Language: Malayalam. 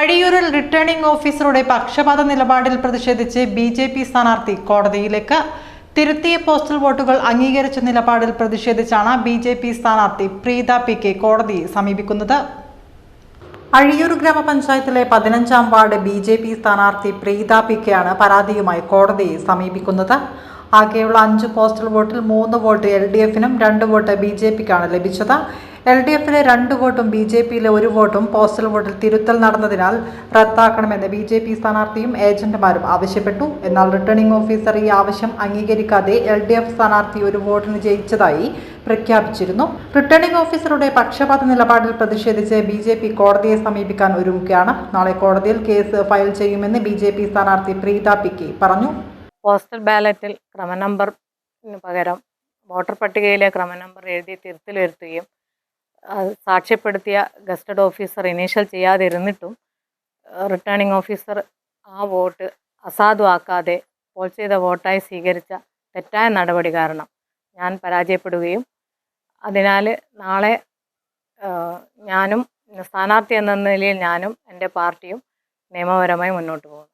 അഴിയൂരിൽ റിട്ടേണിംഗ് ഓഫീസറുടെ പക്ഷപാത നിലപാടിൽ പ്രതിഷേധിച്ച് ബി ജെ പി സ്ഥാനാർത്ഥി കോടതിയിലേക്ക് തിരുത്തിയ പോസ്റ്റൽ വോട്ടുകൾ അംഗീകരിച്ച നിലപാടിൽ പ്രതിഷേധിച്ചാണ് ബി ജെ പി സ്ഥാനാർത്ഥി പ്രീത പി കെ കോടതിയെ സമീപിക്കുന്നത്. അഴിയൂർ ഗ്രാമപഞ്ചായത്തിലെ പതിനഞ്ചാം വാർഡ് ബി ജെ പി സ്ഥാനാർത്ഥി പ്രീത പി ആണ് പരാതിയുമായി കോടതിയെ സമീപിക്കുന്നത്. ആകെയുള്ള അഞ്ച് പോസ്റ്റൽ വോട്ടിൽ മൂന്ന് വോട്ട് എൽ ഡി എഫിനും രണ്ട് വോട്ട് ബി ജെ പിക്കാണ് ലഭിച്ചത്. എൽ ഡി എഫിലെ രണ്ട് വോട്ടും ബി ജെ പിയിലെ ഒരു വോട്ടും പോസ്റ്റൽ വോട്ടിൽ തിരുത്തൽ നടന്നതിനാൽ റദ്ദാക്കണമെന്ന് ബി ജെ പി സ്ഥാനാർത്ഥിയും ഏജന്റുമാരും ആവശ്യപ്പെട്ടു. എന്നാൽ റിട്ടേണിംഗ് ഓഫീസർ ഈ ആവശ്യം അംഗീകരിക്കാതെ എൽ ഡി എഫ് സ്ഥാനാർത്ഥി ഒരു വോട്ടിന് ജയിച്ചതായി പ്രഖ്യാപിച്ചിരുന്നു. റിട്ടേണിംഗ് ഓഫീസറുടെ പക്ഷപാത നിലപാടിൽ പ്രതിഷേധിച്ച് ബി ജെ പി കോടതിയെ സമീപിക്കാൻ ഒരുങ്ങുകയാണ്. നാളെ കോടതിയിൽ കേസ് ഫയൽ ചെയ്യുമെന്ന് ബി ജെ പി സ്ഥാനാർത്ഥി പ്രീത പി കെ പറഞ്ഞു. പോസ്റ്റൽ ബാലറ്റിൽ ക്രമനമ്പറിന് പകരം വോട്ടർ പട്ടികയിലെ ക്രമനമ്പർ എഴുതി തിരുത്തൽ വരുത്തുകയും സാക്ഷ്യപ്പെടുത്തിയ ഗസ്റ്റഡ് ഓഫീസർ ഇനീഷ്യൽ ചെയ്യാതിരുന്നിട്ടും റിട്ടേണിംഗ് ഓഫീസർ ആ വോട്ട് അസാധുവാക്കാതെ പോൾ ചെയ്ത വോട്ടായി സ്വീകരിച്ച തെറ്റായ നടപടി കാരണം ഞാൻ പരാജയപ്പെടുകയും അതിനാൽ നാളെ ഞാനും സ്ഥാനാർത്ഥി എന്ന നിലയിൽ ഞാനും എന്റെ പാർട്ടിയും നിയമപരമായി മുന്നോട്ട് പോകും